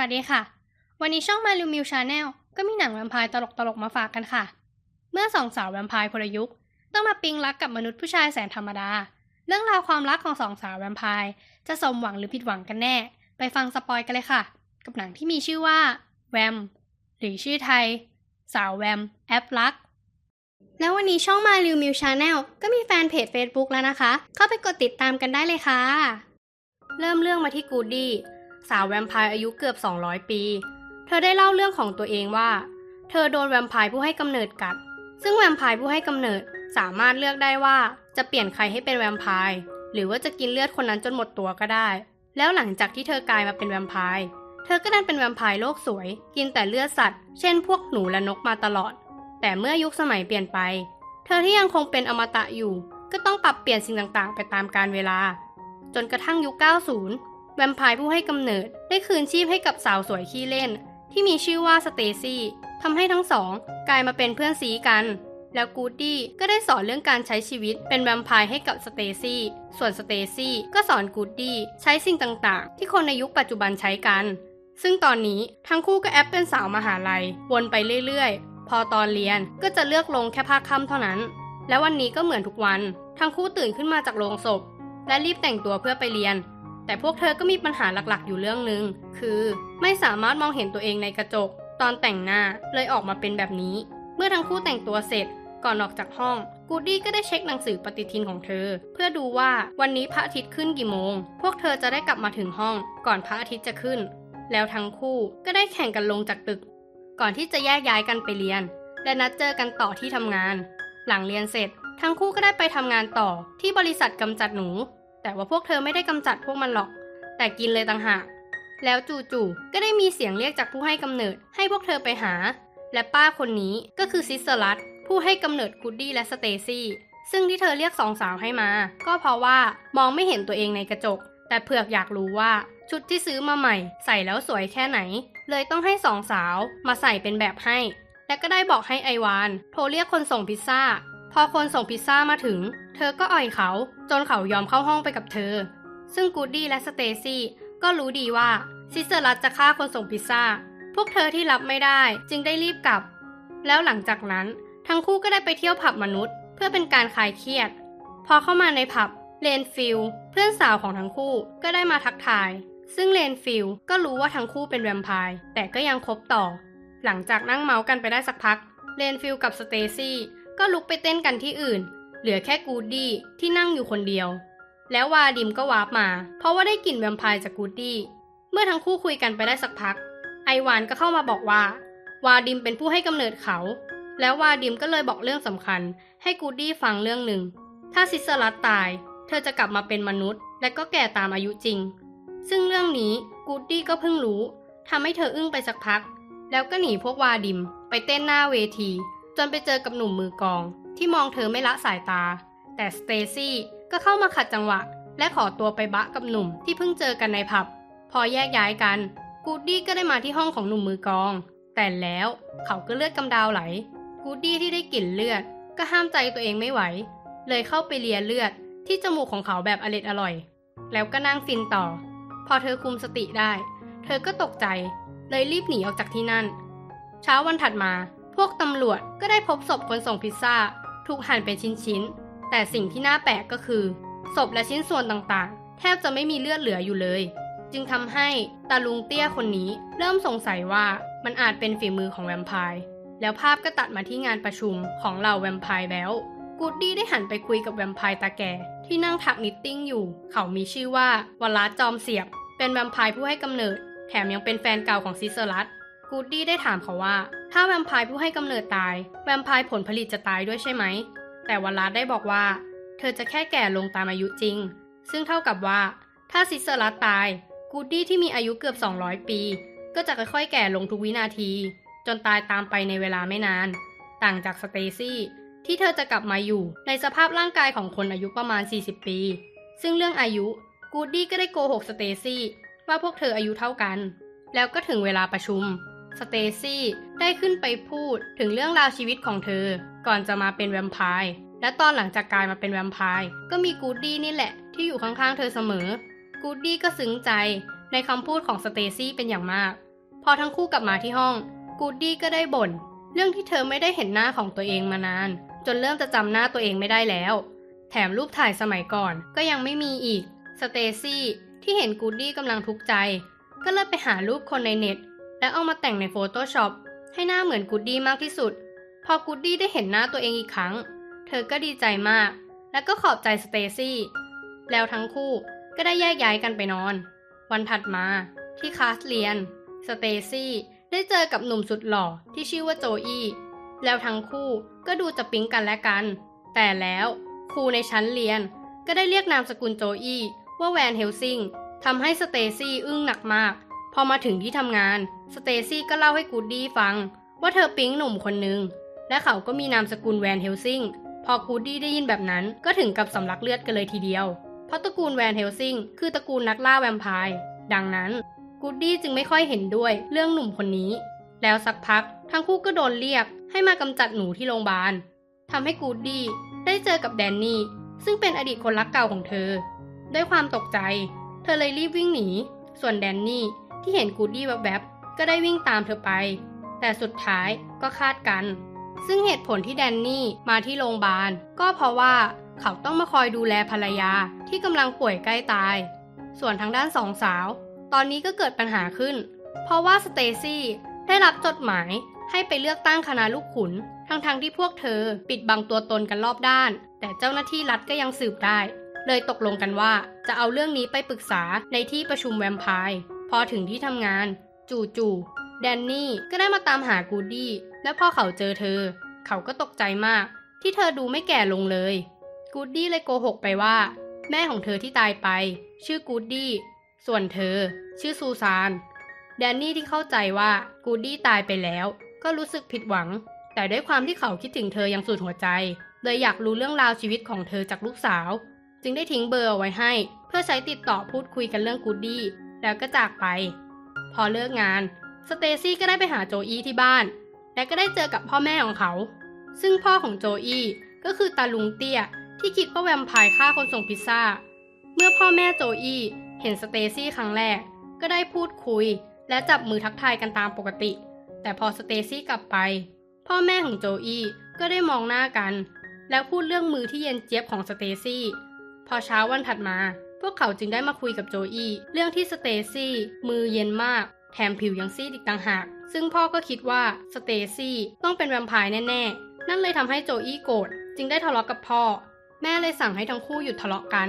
วัสดีค่ะ วันนี้ช่องมาลูมิวชาแนลก็มีหนังแวมไพร์ตลกๆมาฝากกันค่ะ เมื่อสองสาวแวมไพร์คนลยุคต้องมาปิ๊งรักกับมนุษย์ผู้ชายแสนธรรมดา เรื่องราวความรักของสองสาวแวมไพร์จะสมหวังหรือผิดหวังกันแน่ ไปฟังสปอยกันเลยค่ะ กับหนังที่มีชื่อว่าแวมหรือชื่อไทย สาวแวมแอปรัก แล้ววันนี้ช่องมาลูมิวชาแนลก็มีแฟนเพจ Facebook แล้วนะคะ เข้าไปกดติดตามกันได้เลยค่ะ เริ่มเรื่องมาที่กูดี้ สาวแวมไพร์อายุเกือบ 200 ปี เธอได้เล่าเรื่องของตัวเองว่า เธอโดนแวมไพร์ผู้ให้กำเนิดกัด ซึ่งแวมไพร์ผู้ให้กำเนิดสามารถเลือกได้ว่าจะเปลี่ยนใครให้เป็นแวมไพร์หรือว่าจะกินเลือดคนนั้นจนหมดตัวก็ได้ แล้วหลังจากที่เธอกลายมาเป็นแวมไพร์เธอก็ดันเป็นแวมไพร์โลกสวย กินแต่เลือดสัตว์ เช่นพวกหนูและนกมาตลอด แต่เมื่อยุคสมัยเปลี่ยนไป เธอที่ยังคงเป็นอมตะอยู่ ก็ต้องปรับเปลี่ยนสิ่งต่างๆ ไปตามกาลเวลา จนกระทั่งยุค 90 วมไพร์ผู้ให้กำเนิดได้คืนชีพให้กับสาวสวยขี้เล่น ที่มีชื่อว่าสเตซี่ทำให้ทั้งสองกลายมาเป็นเพื่อนซีกัน แล้วกูดดี้ก็ได้สอนเรื่องการใช้ชีวิตเป็นแวมไพร์ให้กับสเตซี่ ส่วนสเตซี่ก็สอนกูดดี้ใช้สิ่งต่างๆ ที่คนในยุคปัจจุบันใช้กัน ซึ่งตอนนี้ทั้งคู่ก็แอปเป็นสาวมหาลัยวนไปเรื่อยๆ พอตอนเรียนก็จะเลือกลงแค่ภาคค่ำเท่านั้น และวันนี้ก็เหมือนทุกวัน ทั้งคู่ตื่นขึ้นมาจากโรงศพ และรีบแต่งตัวเพื่อไปเรียน แต่พวกเธอก็มีปัญหาหลักๆ อยู่เรื่องหนึ่งคือไม่สามารถมองเห็นตัวเองในกระจก ตอนแต่งหน้าเลยออกมาเป็นแบบนี้ เมื่อทั้งคู่แต่งตัวเสร็จก่อนออกจากห้อง กูดดี้ก็ได้เช็คหนังสือปฏิทินของเธอ เพื่อดูว่าวันนี้พระอาทิตย์ขึ้นกี่โมง พวกเธอจะได้กลับมาถึงห้อง ก่อนพระอาทิตย์จะขึ้น แล้วทั้งคู่ก็ได้แข่งกันลงจากตึก ก่อนที่จะแยกย้ายกันไปเรียน และนัดเจอกันต่อที่ทำงาน หลังเรียนเสร็จ ทั้งคู่ก็ได้ไปทำงานต่อที่บริษัทกำจัดหนู แต่ว่าพวกเธอไม่ได้กำจัดพวกมันหรอก แต่กินเลยต่างหาก แล้วจู่ๆ ก็ได้มีเสียงเรียกจากผู้ให้กำเนิด ให้พวกเธอไปหา และป้าคนนี้ก็คือซิสเซอรัสผู้ให้กำเนิดกูดดี้และสเตซี่ ซึ่งที่เธอเรียกสองสาวให้มา ก็เพราะว่ามองไม่เห็นตัวเองในกระจก แต่เผือกอยากรู้ว่าชุดที่ซื้อมาใหม่ ใส่แล้วสวยแค่ไหน เลยต้องให้สองสาวมาใส่เป็นแบบให้ และก็ได้บอกให้ไอวาน โทรเรียกคนส่งพิซซ่า พอคนส่งพิซซ่ามาถึง เธอก็อ่อยเขา จนเขายอมเข้าห้องไปกับเธอ ซึ่งกูดดี้และสเตซี่ก็รู้ดีว่าซิสเตอร์รัตจะฆ่าคนส่งพิซซ่า พวกเธอที่รับไม่ได้จึงได้รีบกลับ แล้วหลังจากนั้นทั้งคู่ก็ได้ไปเที่ยวผับมนุษย์ เพื่อเป็นการคลายเครียด พอเข้ามาในผับเลนฟิลเพื่อนสาวของทั้งคู่ก็ได้มาทักทาย ซึ่งเลนฟิลก็รู้ว่าทั้งคู่เป็นแวมไพร์แต่ก็ยังคบต่อ หลังจากนั่งเมาส์กันไปได้สักพักเลนฟิลกับสเตซี่ ก็ลุกไปเต้นกันที่อื่น เหลือแค่กูดดี้ที่นั่งอยู่คนเดียว แล้ววาดิมก็วาร์ปมา เพราะว่าได้กลิ่นแวมไพร์จากกูดดี้ เมื่อทั้งคู่คุยกันไปได้สักพัก ไอวานก็เข้ามาบอกว่า วาดิมเป็นผู้ให้กำเนิดเขา แล้ววาดิมก็เลยบอกเรื่องสำคัญ ให้กูดดี้ฟังเรื่องหนึ่ง ถ้าซิสเซอรัสตาย เธอจะกลับมาเป็นมนุษย์ และก็แก่ตามอายุจริง ซึ่งเรื่องนี้กูดดี้ก็เพิ่งรู้ทำให้เธออึ้งไปสักพัก แล้วก็หนีพวกวาดิมไปเต้นหน้าเวที จนไปเจอกับหนุ่มมือกอง ที่มองเธอไม่ละสายตา แต่สเตซี่ก็เข้ามาขัดจังหวะ และขอตัวไปบะกับหนุ่มที่เพิ่งเจอกันในผับ พอแยกย้ายกัน กูดดี้ก็ได้มาที่ห้องของหนุ่มมือกอง แต่แล้วเขาก็เลือดกำดาวไหล กูดดี้ที่ได้กลิ่นเลือด ก็ห้ามใจตัวเองไม่ไหว เลยเข้าไปเลียเลือดที่จมูกของเขาแบบอร็ดอร่อย แล้วก็นั่งฟินต่อ พอเธอคุมสติได้ เธอก็ตกใจ เลยรีบหนีออกจากที่นั่น เช้าวันถัดมา พวกตำรวจก็ได้พบศพคนส่งพิซซ่า ถูกหั่นเป็นชิ้นๆ แต่สิ่งที่น่าแปลกก็คือ ศพและชิ้นส่วนต่างๆ แทบจะไม่มีเลือดเหลืออยู่เลย จึงทำให้ตาลุงเตี้ยคนนี้เริ่มสงสัยว่ามันอาจเป็นฝีมือของแวมไพร์แล้วภาพก็ตัดมาที่งานประชุมของเหล่าแวมไพร์แล้ว กูดดี้ได้หันไปคุยกับแวมไพร์ตาแก่ที่นั่งถักนิตติ้งอยู่ เขามีชื่อว่าวลาจอมเสียบ เป็นแวมไพร์ผู้ให้กำเนิด แถมยังเป็นแฟนเก่าของซิสเซอรัส กูดดี้ได้ถามเขาว่า ถ้าแวมไพร์ผู้ให้กำเนิดตาย แวมไพร์ผลผลิตจะตายด้วยใช่ไหม แต่วลาได้บอกว่า เธอจะแค่แก่ลงตามอายุจริง ซึ่งเท่ากับว่า ถ้าซิสเซอรัสตาย กูดดี้ที่มีอายุเกือบ 200 ปี ก็จะค่อยๆ แก่ลงทุกวินาที จนตายตามไปในเวลาไม่นาน ต่างจากสเตซี่ที่เธอจะกลับมาอยู่ในสภาพร่างกายของคนอายุประมาณ 40 ปี ซึ่งเรื่องอายุกูดดี้ก็ได้โกหกสเตซี่ว่าพวกเธออายุเท่ากัน แล้วก็ถึงเวลาประชุม สเตซี่ได้ขึ้นไปพูดถึงเรื่องราวชีวิตของเธอ ก่อนจะมาเป็นแวมไพร์และตอนหลังจากกลายมาเป็นแวมไพร์ก็มีกูดดี้นี่แหละ ที่อยู่ข้างๆเธอเสมอ กูดดี้ก็ซึ้งใจในคำพูดของสเตซี่เป็นอย่างมาก พอทั้งคู่กลับมาที่ห้อง กูดดี้ก็ได้บ่น เรื่องที่เธอไม่ได้เห็นหน้าของตัวเองมานาน จนเริ่มจะจำหน้าตัวเองไม่ได้แล้ว แถมรูปถ่ายสมัยก่อนก็ยังไม่มีอีก สเตซี่ที่เห็นกูดดี้กำลังทุกข์ใจ ก็เลยไปหารูปคนในเน็ต แล้วเอามาแต่งใน Photoshop ให้หน้าเหมือนกูดดี้มากที่สุด พอกูดดี้ได้เห็นหน้าตัวเองอีกครั้ง เธอก็ดีใจมาก และก็ขอบใจสเตซี่ แล้วทั้งคู่ก็ได้แยกย้ายกันไปนอน วันถัดมาที่คลาสเรียน สเตซี่ได้เจอกับหนุ่มสุดหล่อที่ชื่อว่าโจอี้ แล้วทั้งคู่ก็ดูจะปิ๊งกันและกัน แต่แล้วครูในชั้นเรียนก็ได้เรียกนามสกุลโจอี้ว่าแวนเฮลซิงทำให้สเตซี่อึ้งหนักมาก พอมาถึงที่ทำงาน สเตซี่ก็เล่าให้กูดดี้ฟัง ว่าเธอปิ๊งหนุ่มคนหนึ่งและเขาก็มีนามสกุลแวนเฮลซิง พอกูดดี้ได้ยินแบบนั้นก็ถึงกับสำลักเลือดกันเลยทีเดียว เพราะตระกูลแวนเฮลซิงคือตระกูลนักล่าแวมไพร์ ดังนั้นกูดดี้จึงไม่ค่อยเห็นด้วยเรื่องหนุ่มคนนี้ แล้วสักพัก ทั้งคู่ก็โดนเรียกให้มากำจัดหนูที่โรงพยาบาลทำให้กูดดี้ได้เจอกับแดนนี่ ซึ่งเป็นอดีตคนรักเก่าของเธอ ด้วยความตกใจ เธอเลยรีบวิ่งหนี ส่วนแดนนี่ ที่เห็นกูดดี้แวบๆก็ได้วิ่งตามเธอไป แต่สุดท้ายก็คาดกัน ซึ่งเหตุผลที่แดนนี่มาที่โรงพยาบาล ก็เพราะว่าเขาต้องมาคอยดูแลภรรยาที่กำลังป่วยใกล้ตาย ส่วนทางด้านสองสาว ตอนนี้ก็เกิดปัญหาขึ้น เพราะว่าสเตซี่ได้รับจดหมายให้ไปเลือกตั้งคณะลูกขุน ทั้งๆทที่พวกเธอปิดบังตัวตนกันรอบด้าน แต่เจ้าหน้าที่รัฐก็ยังสืบได้ เลยตกลงกันว่าจะเอาเรื่องนี้ไปปรึกษาในที่ประชุมแวมไพร์ พอถึงที่ทำงาน จู่ๆแดนนี่ก็ได้มาตามหากูดดี้ และพอเขาเจอเธอ เขาก็ตกใจมาก ที่เธอดูไม่แก่ลงเลย กูดดี้เลยโกหกไปว่า แม่ของเธอที่ตายไป ชื่อกูดดี้ ส่วนเธอ ชื่อซูซาน แดนนี่ที่เข้าใจว่ากูดดี้ตายไปแล้ว ก็รู้สึกผิดหวัง แต่ด้วยความที่เขาคิดถึงเธออย่างสุดหัวใจ เลยอยากรู้เรื่องราวชีวิตของเธอจากลูกสาว จึงได้ทิ้งเบอร์เอาไว้ให้ เพื่อใช้ติดต่อพูดคุยกันเรื่องกูดดี้ แล้วก็จากไป พอเลิกงาน สเตซี่ก็ได้ไปหาโจอี้ที่บ้าน และก็ได้เจอกับพ่อแม่ของเขา ซึ่งพ่อของโจอี้ก็คือตาลุงเตี้ยที่คิดว่าแวมไพร์ฆ่าคนส่งพิซซ่า เมื่อพ่อแม่โจอี้เห็นสเตซี่ครั้งแรก ก็ได้พูดคุย และจับมือทักทายกันตามปกติ แต่พอสเตซี่กลับไป พ่อแม่ของโจอี้ก็ได้มองหน้ากัน แล้วพูดเรื่องมือที่เย็นเจี๊ยบของสเตซี่ พอเช้าวันถัดมา พวกเขาจึงได้มาคุยกับโจอี้เรื่องที่สเตซี่มือเย็นมาก แถมผิวยังซีดอีกต่างหาก ซึ่งพ่อก็คิดว่าสเตซี่ต้องเป็นแวมไพร์แน่ๆ นั่นเลยทำให้โจอี้โกรธจึงได้ทะเลาะกับพ่อ แม่เลยสั่งให้ทั้งคู่หยุดทะเลาะกัน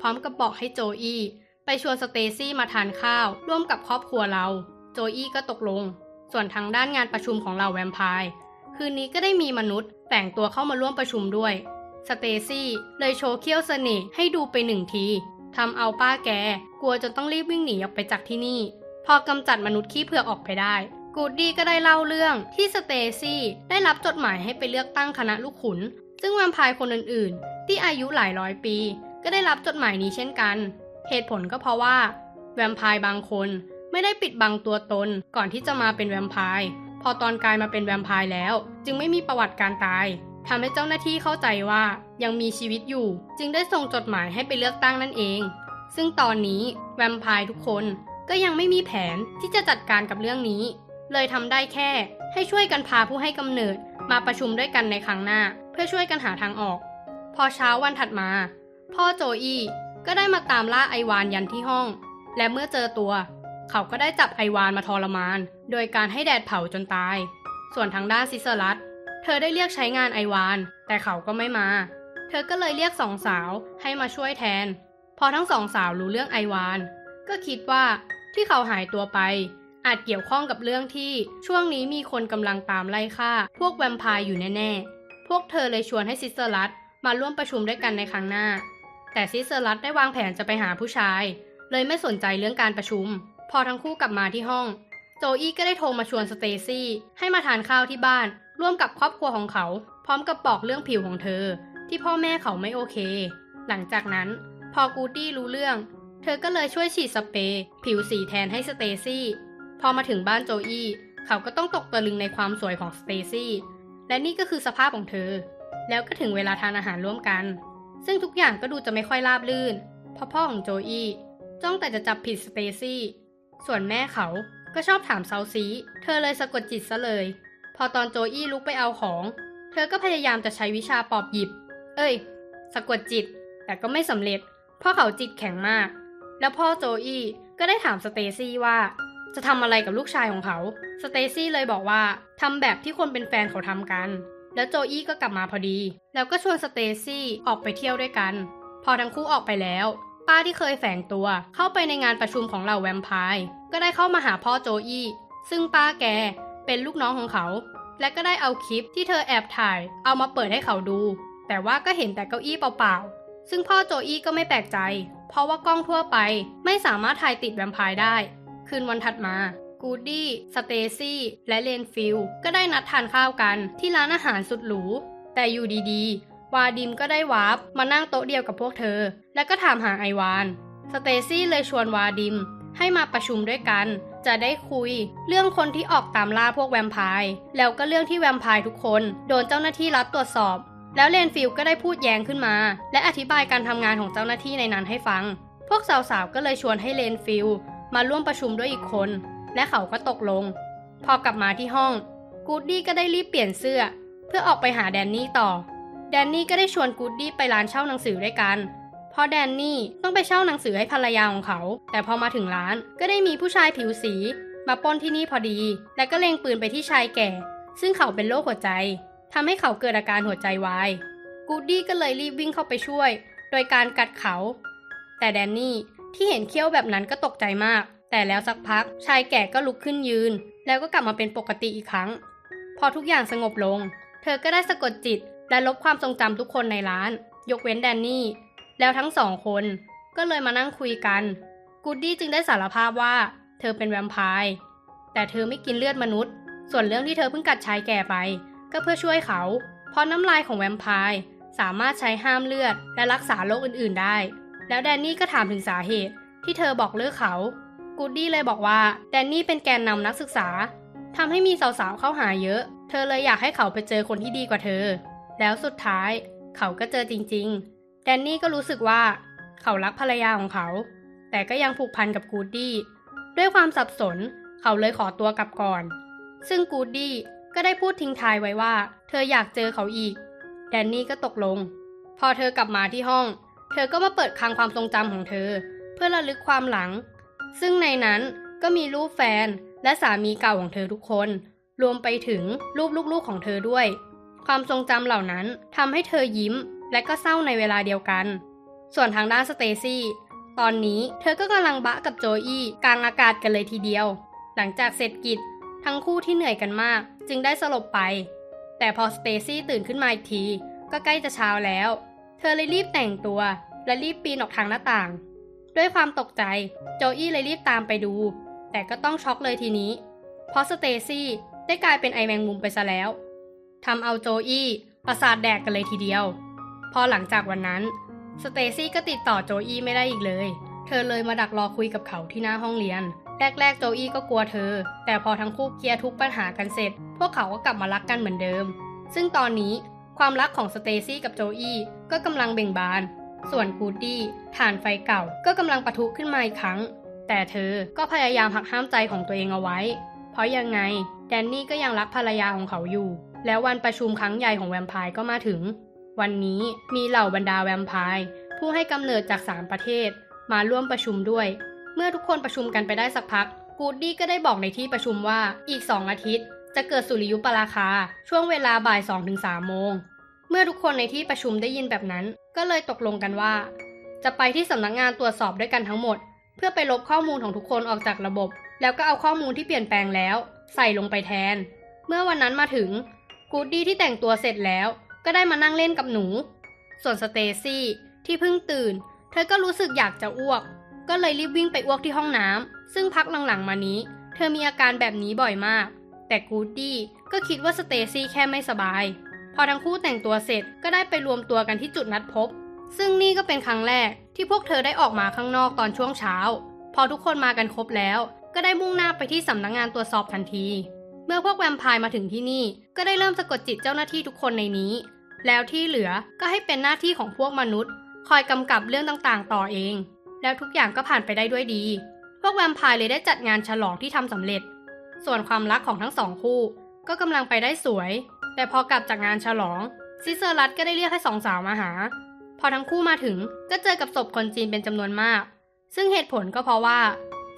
พร้อมกับบอกให้โจอี้ไปชวนสเตซี่มาทานข้าวร่วมกับครอบครัวเรา โจอี้ก็ตกลง ส่วนทางด้านงานประชุมของเราแวมไพร์คืนนี้ก็ได้มีมนุษย์แต่งตัวเข้ามาร่วมประชุมด้วยสเตซี่เลยโชว์เขี้ยวเสน่ห์ให้ดูไปหนึ่งที ทำเอาป้าแกกลัวจนต้องรีบวิ่งหนีออกไปจากที่นี่ พอกำจัดมนุษย์ขี้เผือกออกไปได้ กูดดี้ก็ได้เล่าเรื่องที่สเตซี่ได้รับจดหมายให้ไปเลือกตั้งคณะลูกขุน ซึ่งแวมไพร์คนอื่นๆ ที่อายุหลายร้อยปี ก็ได้รับจดหมายนี้เช่นกัน เหตุผลก็เพราะว่า แวมไพร์บางคนไม่ได้ปิดบังตัวตนก่อนที่จะมาเป็นแวมไพร์พอตอนกลายมาเป็นแวมไพร์แล้ว จึงไม่มีประวัติการตายทำให้เจ้าหน้าที่เข้าใจว่า ยังมีชีวิตอยู่ จึงได้ส่งจดหมายให้ไปเลือกตั้งนั่นเอง ซึ่งตอนนี้แวมไพร์ทุกคนก็ยังไม่มีแผนที่จะจัดการกับเรื่องนี้ เลยทำได้แค่ให้ช่วยกันพาผู้ให้กำเนิดมาประชุมด้วยกันในครั้งหน้า เพื่อช่วยกันหาทางออก พอเช้าวันถัดมา พ่อโจอี้ก็ได้มาตามล่าไอวานยันที่ห้อง และเมื่อเจอตัว เขาก็ได้จับไอวานมาทรมาน โดยการให้แดดเผาจนตาย ส่วนทางด้านซิสเซอรัสเธอได้เรียกใช้งานไอวาน แต่เขาก็ไม่มา เธอก็เลยเรียกสองสาวให้มาช่วยแทน พอทั้งสองสาวรู้เรื่องไอวาน ก็คิดว่าที่เขาหายตัวไป อาจเกี่ยวข้องกับเรื่องที่ช่วงนี้มีคนกำลังตามไล่ฆ่า พวกแวมไพร์อยู่แน่ๆ พวกเธอเลยชวนให้ซิสเซอรัสมาร่วมประชุมด้วยกันในครั้งหน้า แต่ซิสเซอรัสได้วางแผนจะไปหาผู้ชาย เลยไม่สนใจเรื่องการประชุม พอทั้งคู่กลับมาที่ห้อง โจอี้ก็ได้โทรมาชวนสเตซี่ให้มาทานข้าวที่บ้าน ร่วมกับครอบครัวของเขา พร้อมกับบอกเรื่องผิวของเธอ ที่พ่อแม่เขาไม่โอเค หลังจากนั้น พอกูตี้รู้เรื่อง เธอก็เลยช่วยฉีดสเปรย์ผิวสีแทนให้สเตซี่ พอมาถึงบ้านโจอี้เขาก็ต้องตกตะลึงในความสวยของสเตซี่ และนี่ก็คือสภาพของเธอ แล้วก็ถึงเวลาทานอาหารร่วมกัน ซึ่งทุกอย่างก็ดูจะไม่ค่อยราบรื่น เพราะพ่อของโจอี้จ้องแต่จะจับผิดสเตซี่ ส่วนแม่เขาก็ชอบถามเซาซี เธอเลยสะกดจิตซะเลย พอตอนโจอี้ลุกไปเอาของ เธอก็พยายามจะใช้วิชาปอบหยิบ เอ้ย สะกดจิต แต่ก็ไม่สำเร็จ เพราะเขาจิตแข็งมาก แล้วพ่อโจอี้ก็ได้ถามสเตซี่ว่า จะทำอะไรกับลูกชายของเขา สเตซี่เลยบอกว่าทำแบบที่คนเป็นแฟนเขาทำกัน แล้วโจอี้ก็กลับมาพอดี แล้วก็ชวนสเตซี่ออกไปเที่ยวด้วยกัน พอทั้งคู่ออกไปแล้ว ป้าที่เคยแฝงตัวเข้าไปในงานประชุมของเหล่าแวมไพร์ก็ได้เข้ามาหาพ่อโจอี้ซึ่งป้าแกเป็นลูกน้องของเขา และก็ได้เอาคลิปที่เธอแอบถ่ายเอามาเปิดให้เขาดู แต่ว่าก็เห็นแต่เก้าอี้เปล่าๆ ซึ่งพ่อโจอี้ก็ไม่แปลกใจ เพราะว่ากล้องทั่วไปไม่สามารถถ่ายติดแวมไพร์ได้ คืนวันถัดมา กูดดี้ สเตซี่ และเลนฟิลก็ได้นัดทานข้าวกันที่ร้านอาหารสุดหรู แต่อยู่ดีๆ วาดิมก็ได้วาร์ปมานั่งโต๊ะเดียวกับพวกเธอ และก็ถามหาไอวาน สเตซี่เลยชวนวาดิมให้มาประชุมด้วยกัน จะได้คุย เรื่องคนที่ออกตามล่าพวกแวมไพร์แล้วก็เรื่องที่แวมไพร์ทุกคน โดนเจ้าหน้าที่รับตรวจสอบ แล้วเลนฟิลก็ได้พูดแย้งขึ้นมา และอธิบายการทำงานของเจ้าหน้าที่ในนั้นให้ฟัง พวกสาวๆ ก็เลยชวนให้เลนฟิลมาร่วมประชุมด้วยอีกคน และเขาก็ตกลง พอกลับมาที่ห้อง กูดดี้ก็ได้รีบเปลี่ยนเสื้อ เพื่อออกไปหาแดนนี่ต่อ แดนนี่ก็ได้ชวนกูดดี้ไปร้านเช่าหนังสือด้วยกันเพราะแดนนี่ต้องไปเช่าหนังสือให้ภรรยาของเขา แต่พอมาถึงร้านก็ได้มีผู้ชายผิวสี มาป้นที่นี่พอดี และก็เล็งปืนไปที่ชายแก่ ซึ่งเขาเป็นโรคหัวใจ ทำให้เขาเกิดอาการหัวใจวาย กูดดี้ก็เลยรีบวิ่งเข้าไปช่วย โดยการกัดเขา แต่แดนนี่ที่เห็นเขี้ยวแบบนั้นก็ตกใจมาก แต่แล้วสักพักชายแก่ก็ลุกขึ้นยืน แล้วก็กลับมาเป็นปกติอีกครั้ง พอทุกอย่างสงบลง เธอก็ได้สะกดจิตและลบความทรงจำทุกคนในร้าน ยกเว้นแดนนี่ แล้วทั้งสองคนก็เลยมานั่งคุยกัน กูดดี้จึงได้สารภาพว่า เธอเป็นแวมไพร์ แต่เธอไม่กินเลือดมนุษย์ ส่วนเรื่องที่เธอเพิ่งกัดชายแก่ไป ก็เพื่อช่วยเขา เพราะน้ำลายของแวมไพร์สามารถใช้ห้ามเลือด และรักษาโรคอื่นๆได้ แล้วแดนนี่ก็ถามถึงสาเหตุที่เธอบอกเลิกเขา กูดดี้เลยบอกว่าแดนนี่เป็นแกนนำนักศึกษาทำให้มีสาวๆเข้าหาเยอะ เธอเลยอยากให้เขาไปเจอคนที่ดีกว่าเธอ แล้วสุดท้าย เขาก็เจอจริง ๆ แดนนี่ก็รู้สึกว่า เขารักภรรยาของเขา แต่ก็ยังผูกพันกับกูดดี้ ด้วยความสับสน เขาเลยขอตัวกลับก่อน ซึ่งกูดดี้ ก็ได้พูดทิ้งท้ายไว้ว่า เธออยากเจอเขาอีก แดนนี่ก็ตกลง พอเธอกลับมาที่ห้อง เธอก็มาเปิดคลังความทรงจำของเธอ เพื่อระลึกความหลัง ซึ่งในนั้นก็มีรูปแฟนและสามีเก่าของเธอทุกคน รวมไปถึงรูปลูกๆของเธอด้วย ความทรงจำเหล่านั้นทำให้เธอยิ้ม และก็เศร้าในเวลาเดียวกัน ส่วนทางด้านสเตซี่ตอนนี้เธอก็กำลังบะกับโจอี้กลางอากาศกันเลยทีเดียว หลังจากเสร็จกิจ ทั้งคู่ที่เหนื่อยกันมาก จึงได้สลบไป แต่พอสเตซี่ตื่นขึ้นมาอีกที ก็ใกล้จะเช้าแล้ว เธอเลยรีบแต่งตัว และรีบปีนออกทางหน้าต่าง ด้วยความตกใจ โจอี้เลยรีบตามไปดู แต่ก็ต้องช็อกเลยทีนี้ เพราะสเตซี่ได้กลายเป็นไอแมงมุมไปซะแล้วทำเอาโจอี้ประสาทแดกกันเลยทีเดียว พอหลังจากวันนั้น สเตซี่ก็ติดต่อโจอี้ไม่ได้อีกเลย เธอเลยมาดักรอคุยกับเขาที่หน้าห้องเรียน แรกๆโจอี้ก็กลัวเธอ แต่พอทั้งคู่เคลียร์ทุกปัญหากันเสร็จ พวกเขาก็กลับมารักกันเหมือนเดิม ซึ่งตอนนี้ความรักของสเตซี่กับโจอี้ก็กำลังเบ่งบาน ส่วนกูดี้ฐานไฟเก่าก็กำลังปะทุขึ้นมาอีกครั้ง แต่เธอก็พยายามหักห้ามใจของตัวเองเอาไว้ เพราะยังไงแดนนี่ก็ยังรักภรรยาของเขาอยู่ แล้ววันประชุมครั้งใหญ่ของแวมไพร์ก็มาถึง วันนี้มีเหล่าบรรดาแวมไพร์ผู้ให้กำเนิดจากสามประเทศ มาร่วมประชุมด้วย มื่อทุกคนประชุมกันไปได้สักพัก กูดดี้ก็ได้บอกในที่ประชุมว่าอีก 2 อาทิตย์ จะเกิดสุริยุปราคา ช่วงเวลาบ่าย2-3โมง เมื่อทุกคนในที่ประชุมได้ยินแบบนั้น ก็เลยตกลงกันว่า จะไปที่สำนักงานตรวจสอบด้วยกันทั้งหมด เพื่อไปลบข้อมูลของทุกคนออกจากระบบ แล้วก็เอาข้อมูลที่เปลี่ยนแปลงแล้ว ใส่ลงไปแทน เมื่อวันนั้นมาถึงกูดดี้ที่แต่งตัวเสร็จแล้ว ก็ได้มานั่งเล่นกับหนู ส่วนสเตซี่ที่เพิ่งตื่น เธอก็รู้สึกอยากจะอ้วก ก็เลยรีบวิ่งไปอ้วกที่ห้องน้ำซึ่งพักหลังๆมานี้ เธอมีอาการแบบนี้บ่อยมาก แต่กูดดี้ก็คิดว่าสเตซี่แค่ไม่สบาย พอทั้งคู่แต่งตัวเสร็จก็ได้ไปรวมตัวกันที่จุดนัดพบ ซึ่งนี่ก็เป็นครั้งแรกที่พวกเธอได้ออกมาข้างนอกตอนช่วงเช้า พอทุกคนมากันครบแล้ว ก็ได้มุ่งหน้าไปที่สำนักงงานตรวจสอบทันที เมื่อพวกแวมไพร์มาถึงที่นี่ ก็ได้เริ่มสะกดจิตเจ้าหน้าที่ทุกคนในนี้ แล้วที่เหลือก็ให้เป็นหน้าที่ของพวกมนุษย์ คอยกำกับเรื่องต่างๆ ต่อเอง แล้วทุกอย่างก็ผ่านไปได้ด้วยดี พวกแวมไพร์เลยได้จัดงานฉลองที่ทำสำเร็จ ส่วนความรักของทั้งสองคู่ ก็กำลังไปได้สวย แต่พอกลับจากงานฉลอง ซิเซอร์รัตก็ได้เรียกให้สองสาวมาหา พอทั้งคู่มาถึงก็เจอกับศพคนจีนเป็นจำนวนมาก ซึ่งเหตุผลก็เพราะว่า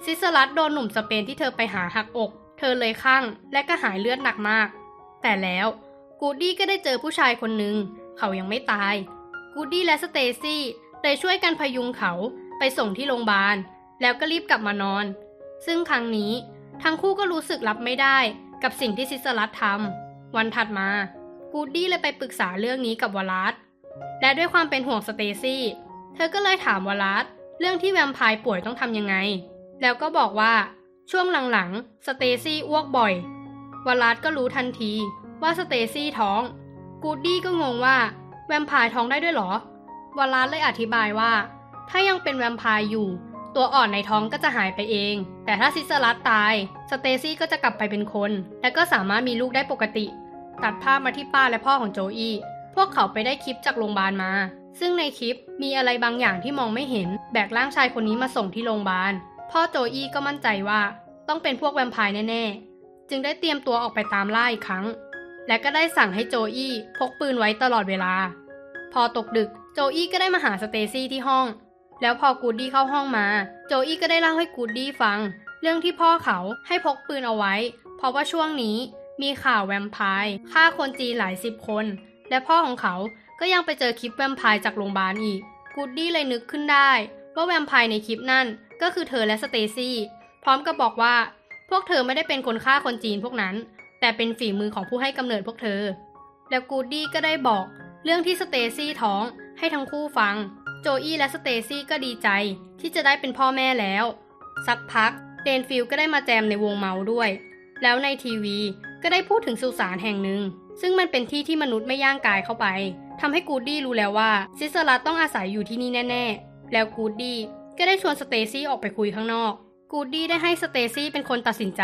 ซิเซอร์รัตโดนหนุ่มสเปนที่เธอไปหาหักอก เธอเลยข้างและก็หายเลือดหนักมาก แต่แล้วกูดดี้ก็ได้เจอผู้ชายคนหนึ่งเขายังไม่ตาย กูดดี้และสเตซี่เลยช่วยกันพยุงเขา ไปส่งที่โรงพยาบาล แล้วก็รีบกลับมานอน ซึ่งครั้งนี้ทั้งคู่ก็รู้สึกรับไม่ได้กับสิ่งที่ซิสลัดทำวันถัดมากูดดี้เลยไปปรึกษาเรื่องนี้กับวอลลัสและด้วยความเป็นห่วงสเตซี่ เธอก็เลยถามวอลลัสเรื่องที่แวมไพร์ป่วยต้องทำยังไง แล้วก็บอกว่าช่วงหลังๆ สเตซี่อ้วกบ่อยวอลลัสก็รู้ทันทีว่าสเตซี่ท้อง กูดดี้ก็งงว่าแวมไพร์ท้องได้ด้วยหรอวอลลัสเลยอธิบายว่า ถ้ายังเป็นแวมไพร์อยู่ ตัวอ่อนในท้องก็จะหายไปเอง แต่ถ้าซิสลัดตาย สเตซี่ก็จะกลับไปเป็นคน และก็สามารถมีลูกได้ปกติ ตัดภาพมาที่ป้าและพ่อของโจอี้พวกเขาไปได้คลิปจากโรงพยาบาลมา ซึ่งในคลิปมีอะไรบางอย่างที่มองไม่เห็น แบกร่างชายคนนี้มาส่งที่โรงพยาบาล พ่อโจอี้ก็มั่นใจว่า ต้องเป็นพวกแวมไพร์แน่ๆ จึงได้เตรียมตัวออกไปตามล่าอีกครั้ง และก็ได้สั่งให้โจอี้พกปืนไว้ตลอดเวลา พอตกดึก โจอี้ก็ได้มาหาสเตซี่ที่ห้อง แล้วพอกูดดี้เข้าห้องมา โจอี้ก็ได้เล่าให้กูดดี้ฟัง เรื่องที่พ่อเขาให้พกปืนเอาไว้ เพราะว่าช่วงนี้มีข่าวแวมไพร์ฆ่าคนจีนหลายสิบคน และพ่อของเขาก็ยังไปเจอคลิปแวมไพร์จากโรงพยาบาลอีก กูดดี้เลยนึกขึ้นได้ ว่าแวมไพร์ในคลิปนั่นก็คือเธอและสเตซี่ พร้อมกับบอกว่า พวกเธอไม่ได้เป็นคนฆ่าคนจีนพวกนั้น แต่เป็นฝีมือของผู้ให้กำเนิดพวกเธอ แล้วกูดดี้ก็ได้บอก เรื่องที่สเตซี่ท้องให้ทั้งคู่ฟัง โจอี้และสเตซี่ก็ดีใจที่จะได้เป็นพ่อแม่แล้ว สักพักเดนฟิลก็ได้มาแจมในวงเมาด้วย แล้วในทีวีก็ได้พูดถึงสุสานแห่งหนึ่ง ซึ่งมันเป็นที่ที่มนุษย์ไม่ย่างกายเข้าไปทำให้กูดดี้รู้แล้วว่าซิสลัดต้องอาศัยอยู่ที่นี่แน่ ๆ แล้วกูดดี้ก็ได้ชวนสเตซี่ออกไปคุยข้างนอก กูดดี้ได้ให้สเตซี่เป็นคนตัดสินใจ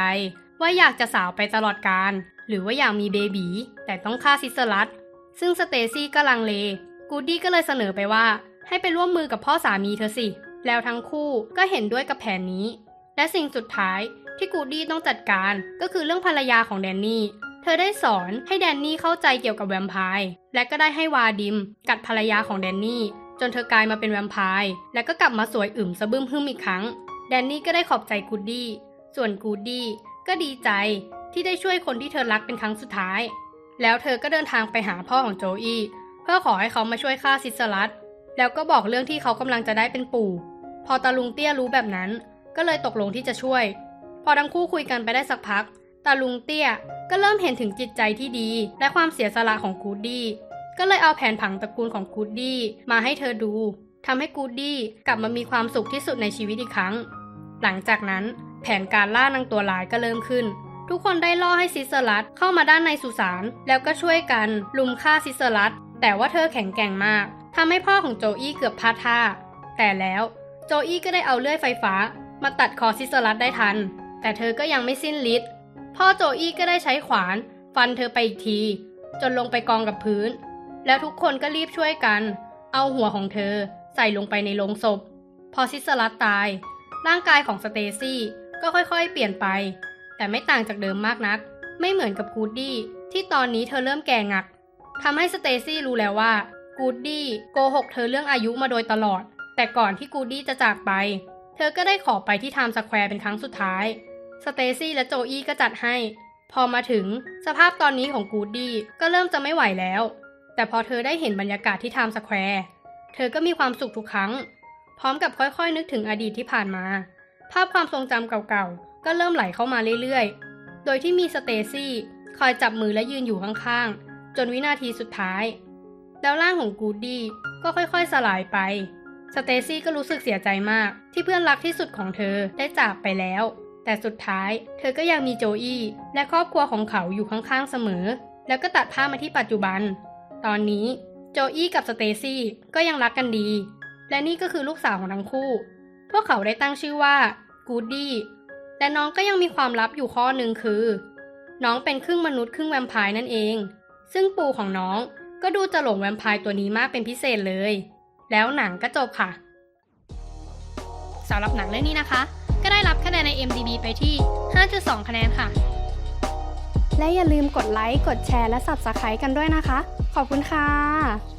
ว่าอยากจะสาวไปตลอดกาลหรือว่าอยากมีเบบีแต่ต้องฆ่าซิสลัดซึ่งสเตซี่ก็ลังเล กูดดี้ก็เลยเสนอไปว่า ให้ไปร่วมมือกับพ่อสามีเธอสิ แล้วทั้งคู่ก็เห็นด้วยกับแผนนี้ และสิ่งสุดท้ายที่กูดี้ต้องจัดการก็คือเรื่องภรรยาของแดนนี่ เธอได้สอนให้แดนนี่เข้าใจเกี่ยวกับแวมไพร์ และก็ได้ให้วาดิม กัดภรรยาของแดนนี่จนเธอกลายมาเป็นแวมไพร์ และก็กลับมาสวยอึมสะบึ้มหึ่มอีกครั้ง แดนนี่ก็ได้ขอบใจกูดี้ ส่วนกูดดี้ก็ดีใจที่ได้ช่วยคนที่เธอรักเป็นครั้งสุดท้าย แล้วเธอก็เดินทางไปหาพ่อของโจอี้เพื่อขอให้เขามาช่วยฆ่าซิสลัด แล้วก็บอกเรื่องที่เขากำลังจะได้เป็นปู่ พอตาลุงเตี้ยรู้แบบนั้น ก็เลยตกลงที่จะช่วย พอทั้งคู่คุยกันไปได้สักพัก ตาลุงเตี้ยก็เริ่มเห็นถึงจิตใจที่ดี และความเสียสละของกูดดี้ ก็เลยเอาแผนผังตระกูลของกูดดี้มาให้เธอดูทำให้กูดดี้กลับมามีความสุขที่สุดในชีวิตอีกครั้ง หลังจากนั้นแผนการล่านางตัวร้ายก็เริ่มขึ้น ทุกคนได้ล่อให้ซิสเซอรัสเข้ามาด้านในสุสานแล้วก็ช่วยกันลุมฆ่าซิสเซอรัสแต่ว่าเธอแข็งแกร่งมาก ทำให้พ่อของโจอี้เกือบพลาดท่า แต่แล้วโจอี้ก็ได้เอาเลื่อยไฟฟ้า มาตัดคอซิสเซอรัสได้ทัน แต่เธอก็ยังไม่สิ้นฤทธิ์พ่อโจอี้ก็ได้ใช้ขวาน ฟันเธอไปอีกที จนลงไปกองกับพื้น แล้วทุกคนก็รีบช่วยกัน เอาหัวของเธอใส่ลงไปในโลงศพ พอซิสเซอรัสตาย ร่างกายของสเตซี่ก็ค่อยๆ เปลี่ยนไป แต่ไม่ต่างจากเดิมมากนัก ไม่เหมือนกับกูดดี้ที่ตอนนี้เธอเริ่มแก่งักทำให้สเตซี่รู้แล้วว่า กูดดี้โกหกเธอเรื่องอายุมาโดยตลอด แต่ก่อนที่กูดดี้จะจากไป เธอก็ได้ขอไปที่ไทม์สแควร์เป็นครั้งสุดท้าย สเตซี่และโจอี้ก็จัดให้ พอมาถึงสภาพตอนนี้ของกูดดี้ก็เริ่มจะไม่ไหวแล้ว แต่พอเธอได้เห็นบรรยากาศที่ไทม์สแควร์ เธอก็มีความสุขทุกครั้ง พร้อมกับค่อยๆ นึกถึงอดีตที่ผ่านมา ภาพความทรงจำเก่าๆ ก็เริ่มไหลเข้ามาเรื่อยๆ โดยที่มีสเตซี่คอยจับมือและยืนอยู่ข้างๆ จนวินาทีสุดท้าย แล้วร่างของกูดดี้ก็ค่อยๆสลายไป สเตซี่ก็รู้สึกเสียใจมากที่เพื่อนรักที่สุดของเธอได้จากไปแล้ว แต่สุดท้ายเธอก็ยังมีโจอี้และครอบครัวของเขาอยู่ข้างๆเสมอ แล้วก็ตัดภาพมาที่ปัจจุบัน ตอนนี้โจอี้กับสเตซี่ก็ยังรักกันดี และนี่ก็คือลูกสาวของทั้งคู่ พวกเขาได้ตั้งชื่อว่ากูดดี้แต่น้องก็ยังมีความลับอยู่ข้อหนึ่งคือ น้องเป็นครึ่งมนุษย์ครึ่งแวมไพร์นั่นเอง ซึ่งปู่ของน้อง ก็ดูจะหลงแวมไพร์ตัวนี้มากเป็นพิเศษเลย แล้วหนังก็จบค่ะสำหรับหนังเรื่องนี้นะคะ ก็ได้รับคะแนนใน MDB ไปที่ 5.2 คะแนนค่ะ และอย่าลืมกดไลค์ กดแชร์ และ Subscribe กันด้วยนะคะ ขอบคุณค่ะ